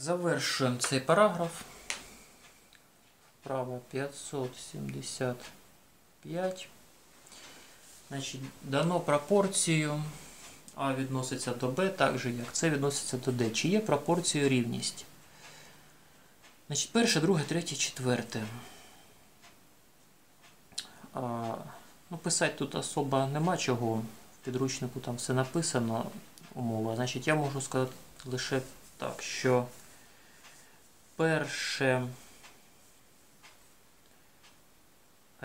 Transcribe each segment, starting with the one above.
Завершуємо цей параграф. Право 575. Значить, дано пропорцію А відноситься до Б, так же як С відноситься до Д. Чи є пропорцією рівність? Значить, перше, друге, третє, четверте. А, ну, писати тут особо нема чого. В підручнику там все написано, умова. Значить, я можу сказати лише так, що перше.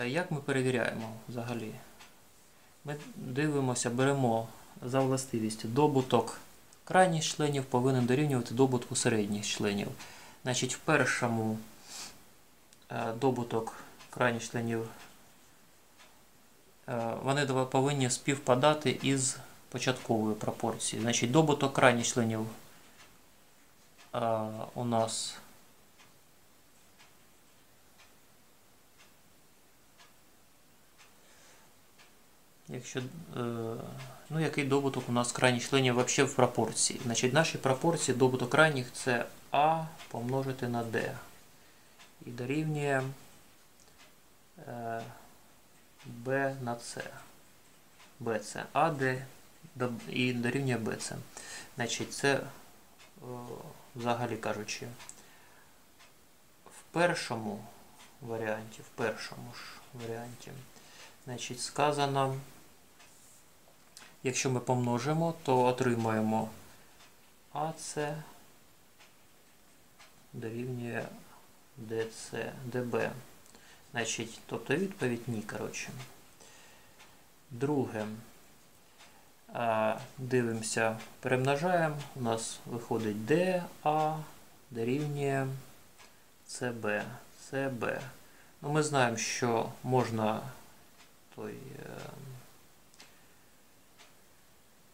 Як ми перевіряємо взагалі? Ми дивимося, беремо за властивістю добуток крайніх членів повинен дорівнювати добутку середніх членів. Значить, в першому е, добуток крайніх членів е, вони повинні співпадати із початковою пропорцією. Значить, добуток крайніх членів е, у нас Якщо, е, ну, який добуток у нас крайніх членів взагалі в пропорції? Значить, наші пропорції добуток крайніх це А помножити на D. І дорівнює е, B на C. BC. AD і дорівнює BC. Значить, це, е, взагалі кажучи, в першому варіанті, в першому ж варіанті, значить, сказано. Якщо ми помножимо, то отримаємо АС дорівнює ДЦ, ДБ. Значить, тобто відповідь ні, коротше. Друге. Дивимося, перемножаємо. У нас виходить ДА дорівнює ЦБ. ЦБ. Ну, ми знаємо, що можна той.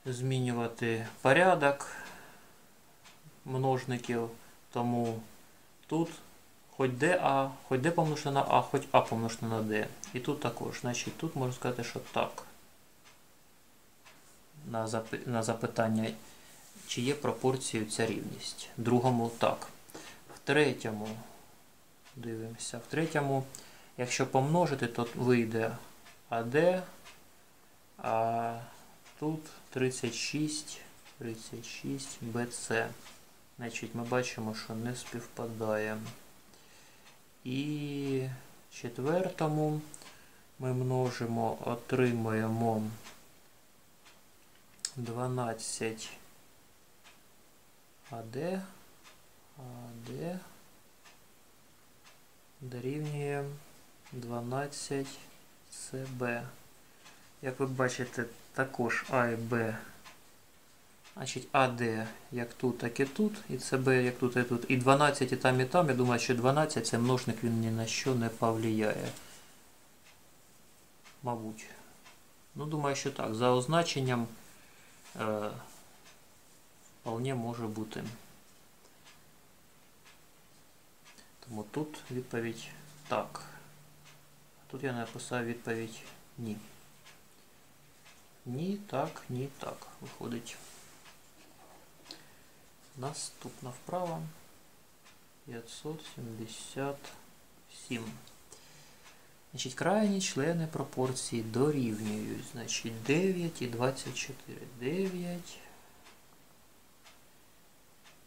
Змінювати порядок множників, тому тут хоч DA, хоч D помножити на А, хоч А помножити на D. І тут також. Значить, тут можна сказати, що так. На, запи на запитання, чи є пропорцією ця рівність. В другому так. В третьому дивимося. В третьому, якщо помножити, то вийде АД, а тут 36, 36 BC. Значить, ми бачимо, що не співпадає. І четвертому ми множимо, отримуємо 12 АД, АД дорівнює 12 СБ. Як ви бачите, також А і Б. Значить, АД як тут, так і тут. І ЦБ як тут, і тут. І 12 і там, і там. Я думаю, що 12 це множник, він ні на що не повлияє. Мабуть. Ну, думаю, що так. За означенням е, вполне може бути. Тому тут відповідь так. Тут я написав відповідь ні. Ні, так, ні, так. Виходить. Наступна вправа. 577. Значить, крайні члени пропорції дорівнюють. Значить, 9 і 24. 9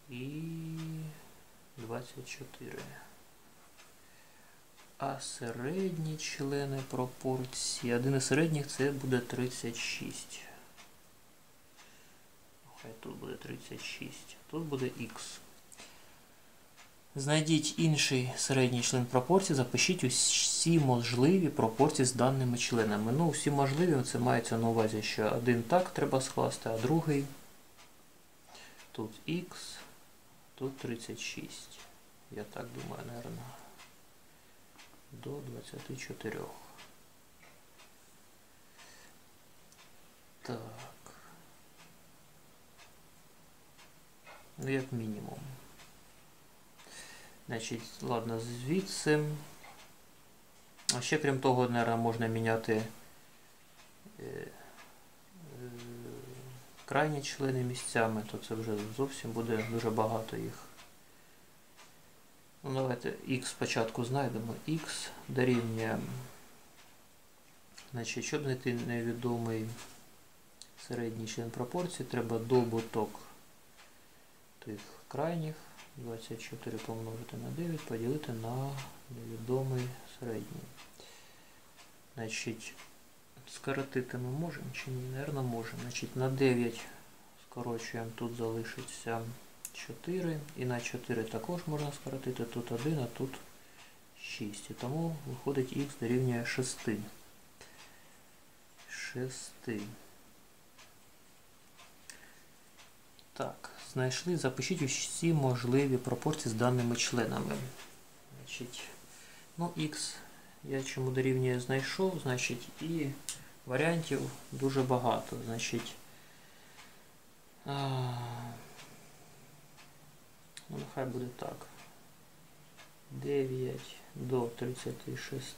і 24. А середні члени пропорції. Один із середніх це буде 36. Хай тут буде 36. Тут буде х. Знайдіть інший середній член пропорції, запишіть усі можливі пропорції з даними членами. Ну, всі можливі, це мається на увазі, що один так треба скласти, а другий тут х, тут 36. Я так думаю, наверное до 24. Так. Ну, як мінімум. Значить, ладно, звідси. А ще крім того, наверное, можна міняти е, е, крайні члени місцями, то це вже зовсім буде дуже багато їх. Ну, давайте х спочатку знайдемо. х дорівнює. Значить, щоб знайти невідомий середній член пропорції, треба добуток тих крайніх 24 помножити на 9, поділити на невідомий середній. Значить, скоротити ми можемо чи ні? Наверно, можемо. Значить, на 9 скорочуємо, тут залишиться 4. І на 4 також можна скоротити. Тут 1, а тут 6. І тому виходить х дорівнює 6. 6. Так, знайшли, запишіть усі можливі пропорції з даними членами. Значить, ну, Х я чому дорівнює знайшов, значить, і варіантів дуже багато. Значить, а, нехай буде так. 9 до 36,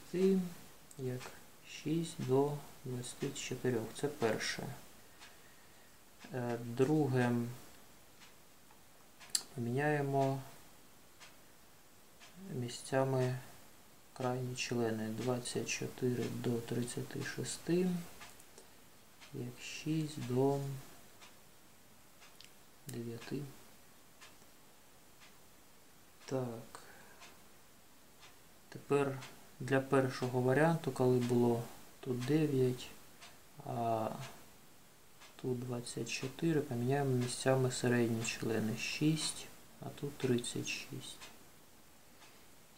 як 6 до 24. Це перше. Е, друге. Поміняємо місцями крайні члени 24 до 36, як 6 до 9. Так. Тепер для першого варіанту, коли було тут 9, а Тут 24, поміняємо місцями середні члени 6, а тут 36.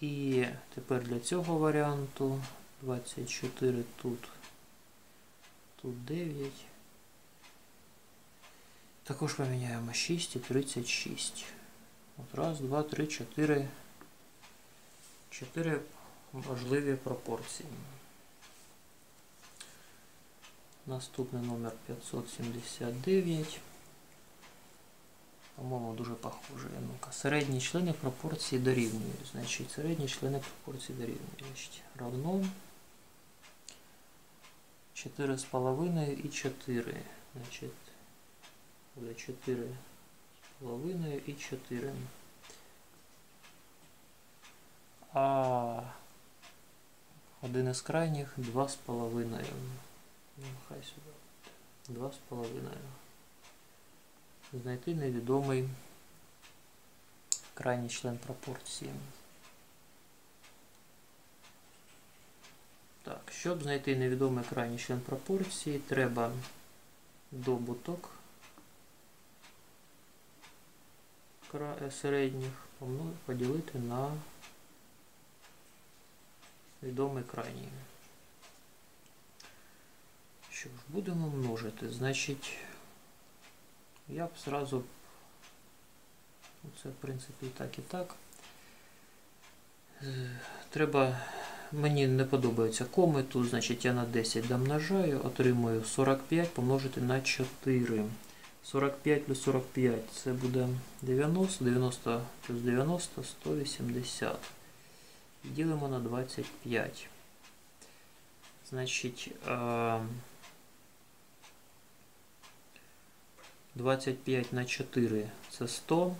І тепер для цього варіанту 24 тут, тут 9. Також поміняємо 6 і 36. От раз, два, три, чотири. Чотири можливі пропорції. Наступний номер 579. По-моєму, дуже похоже. Ну-ка. Середні члени пропорції дорівнюють. Значить, середні члени пропорції дорівнюють. Равно 4,5 і 4. Значить, буде 4,5 і 4. А один із крайніх 2,5. Ну, хай сюди. Два з половиною. Знайти невідомий крайній член пропорції. Так, щоб знайти невідомий крайній член пропорції, треба добуток середніх поділити на відомий крайній. Що ж, будемо множити. Значить, я б зразу, це в принципі і так і так. Треба, мені не подобаються коми, тут, значить, я на 10 домножаю, отримую 45 помножити на 4. 45 плюс 45 це буде 90, 90 плюс 90, 180. І ділимо на 25. Значить, 25 на 4 це 100,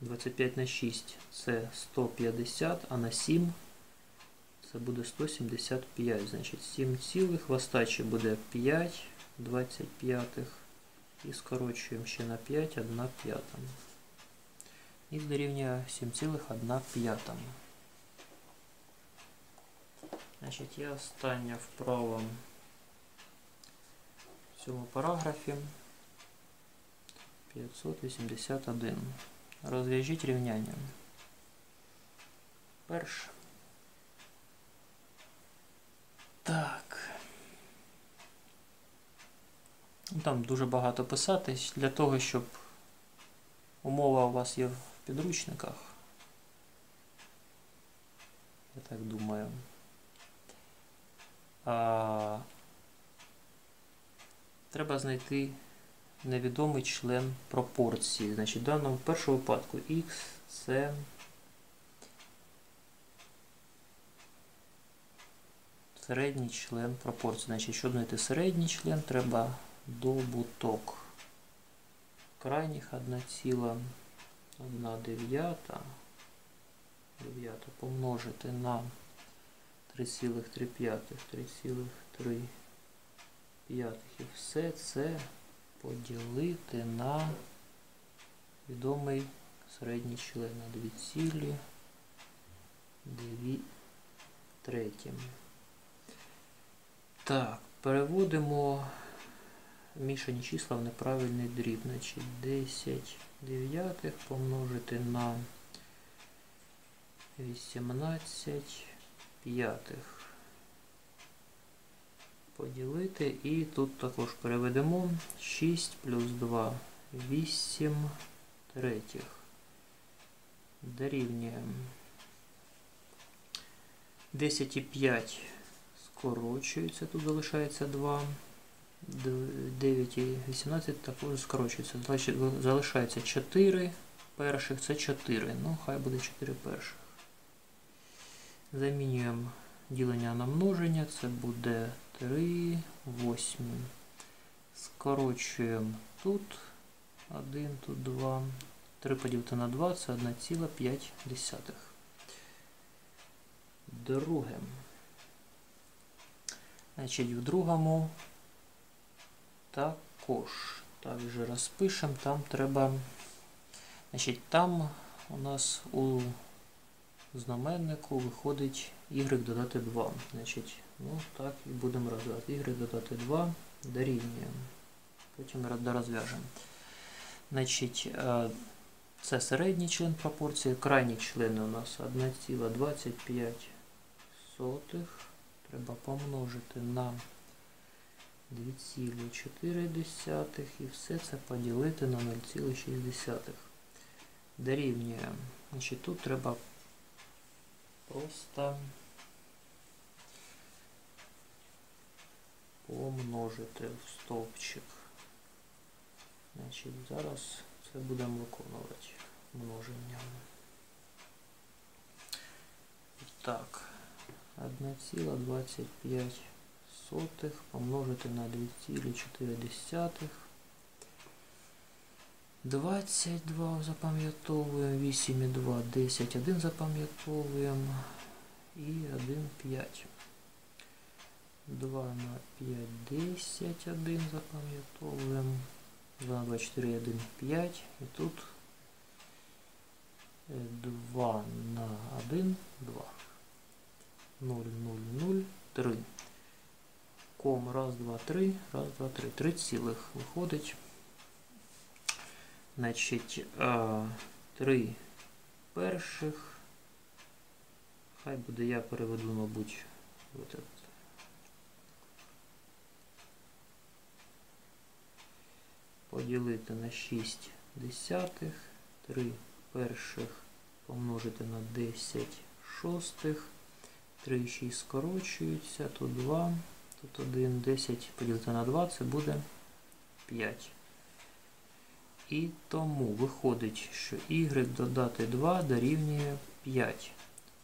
25 на 6 це 150, а на 7 це буде 175. Значить 7 цілих в остачі буде 5 25 і скорочуємо ще на 5, 1 п'ята. І дорівнює 7,1 п'ята. Значить, є остання вправа в цьому параграфі. 581. Розв'яжіть рівняння. Перше. Так. Там дуже багато писати для того, щоб умова у вас є в підручниках. Я так думаю. А, Треба знайти невідомий член пропорції. Значить, в даному першому випадку x це середній член пропорції. Значить, щоб знайти середній член, треба добуток крайніх 1,1 дев'ята дев'яте помножити на 3,3, 3,3 п'ятих. І все це поділити на відомий середній член на 2,2 третім. Так, переводимо мішані числа в неправильний дріб. Значить 10 дев'ятих помножити на 18 п'ятих. Поділити і тут також переведемо 6 плюс 2, 8 третіх. Дорівнює 10 і 5 скорочується, тут залишається 2. 9 і 18 також скорочується. Залишається 4 перших, це 4. Ну, хай буде 4 перших. Замінюємо ділення на множення, це буде 3 восьмі. Скорочуємо тут 1, тут 2. 3 поділити на 2 це 1,5. Друге. Значить, в другому також. Також розпишемо, там треба. Значить, там у нас у знаменнику виходить y додати 2. Значить, ну так і будемо розв'язати. y додати 2 дорівнює. Потім дорозв'яжемо. Значить, це середній член пропорції. Крайні члени у нас 1,25. Треба помножити на 2,4 і все це поділити на 0,6. Дорівнює. Значить, Тут треба просто помножити в стовпчик. Значить, Зараз це будемо виконувати множення. Так, 1,25 сотих помножити на 2,4. 22 запам'ятовуємо, 8,2, 10, 1 запам'ятовуємо і 1, 5. 2 на 5, 10, 1 запам'ятовуємо. 2 на 2, 4, 1, 5. І тут 2 на 1, 2. 0, 0, 0, 3 ком. Раз, два, три, раз, два, три. Три цілих виходить. Значить, три перших. Хай буде, я переведу, мабуть, от. Поділити на 6 десятих, 3 перших помножити на 10 шостих, 3 6 скорочуються, тут 2. Тут 1, 10 поділити на 2, це буде 5. І тому виходить, що y додати 2 дорівнює 5.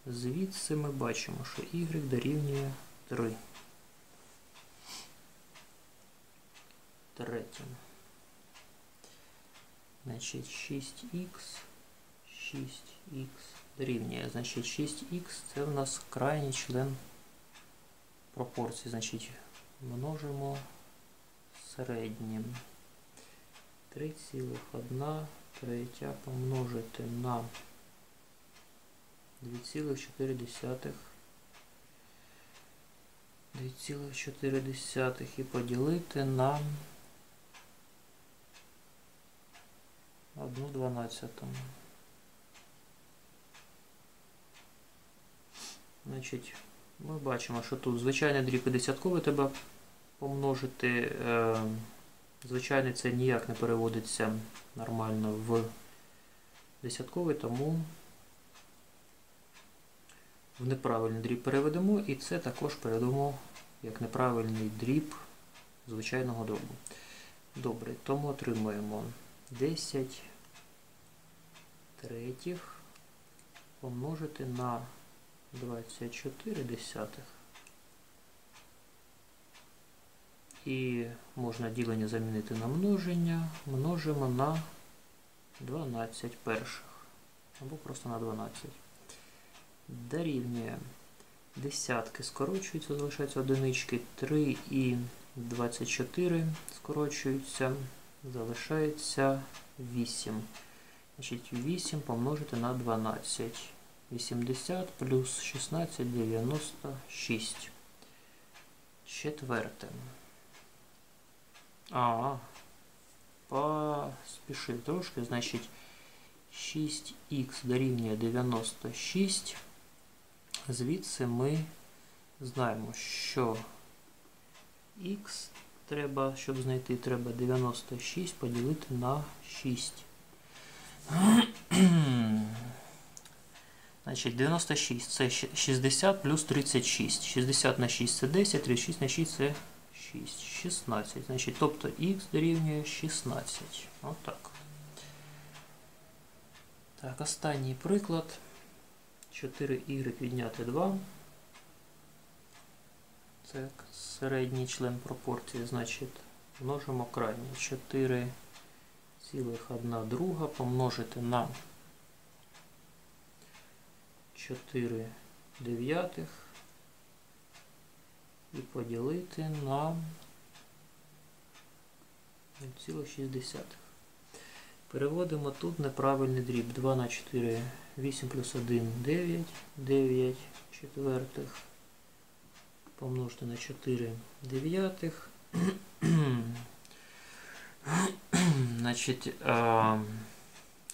Звідси ми бачимо, що y дорівнює 3. Третє. Значить 6х, 6х дорівнює. Значить 6х це в нас крайній член пропорції, значить, множимо середнім. 3,1 третя помножити на 2,4 2,4 і поділити на 1 дванадцяту. Значить, ми бачимо, що тут звичайний дріб і десятковий треба помножити. Е, звичайний це ніяк не переводиться нормально в десятковий, тому в неправильний дріб переведемо і це також переведемо як неправильний дріб звичайного дробу. Добре, тому отримуємо 10 третіх помножити на 24 десятих. І можна ділення замінити на множення. Множимо на 12 перших. Або просто на 12. дорівнює десятки скорочуються, залишаються одинички, 3 і 24 скорочуються, залишається 8. Значить, 8 помножити на 12. 80 плюс 16 96. Четверте. А, поспішив трошки, значить 6х дорівнює 96. Звідси ми знаємо, що х треба, щоб знайти, треба 96 поділити на 6. Значить, 96 це 60 плюс 36. 60 на 6 це 10, 36 на 6 це 6. 16. Значить, тобто х дорівнює 16. Отак. Так, останній приклад. 4y відняти 2. Це середній член пропорції, значить, множимо крайні. 4 цілих 1 друга помножити на 4 дев'ятих і поділити на 0,6. Переводимо тут неправильний дріб. 2 на 4, 8 плюс 1, 9, 9 четвертих. Помножити на 4 дев'ятих. Значить, а,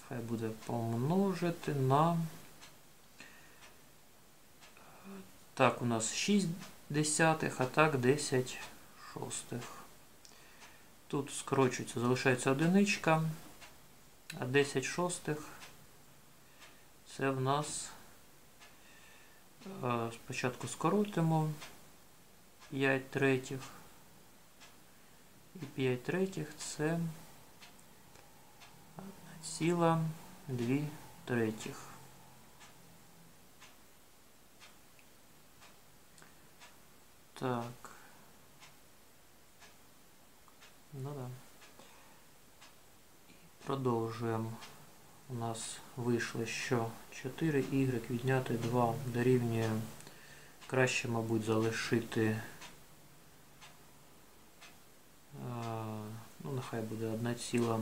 хай буде помножити на. Так, у нас 6 десятих, а так 10 шостих. Тут скорочується, залишається одиничка, а 10 шостих це в нас е, спочатку скоротимо 5 третіх. І 5 третіх це ціла 2 третіх. Так. Ну да. Продовжуємо. У нас вийшло, що 4y відняти 2 дорівнює. Краще, мабуть, залишити. Ну, нехай буде 1 ціла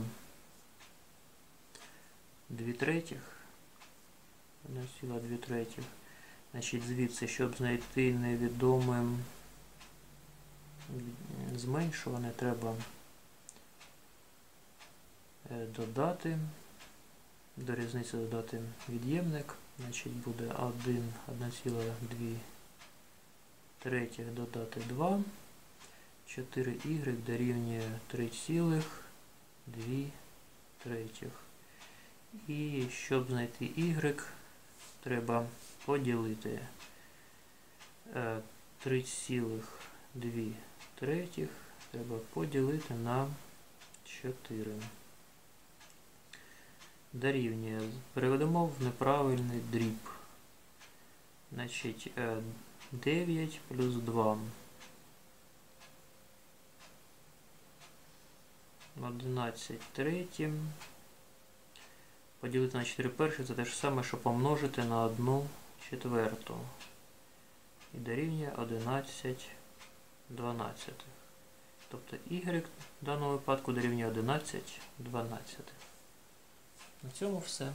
2 третіх. 1 ціла 2 третіх. Значить, звідси, щоб знайти невідомим зменшуване, треба е, додати, до різниці додати від'ємник, значить буде 1, 1,2 третіх додати 2, 4y дорівнює 3,2 третіх. І щоб знайти y, треба поділити 3,2 третіх треба поділити на 4. Дорівнює. Переведемо в неправильний дріб. Значить, 9 плюс 2. 11 третім. Поділити на 4 перших це те ж саме, що помножити на 1 четверту. І дорівнює 11 12. Тобто y в даному випадку дорівнює 11 12. На цьому все.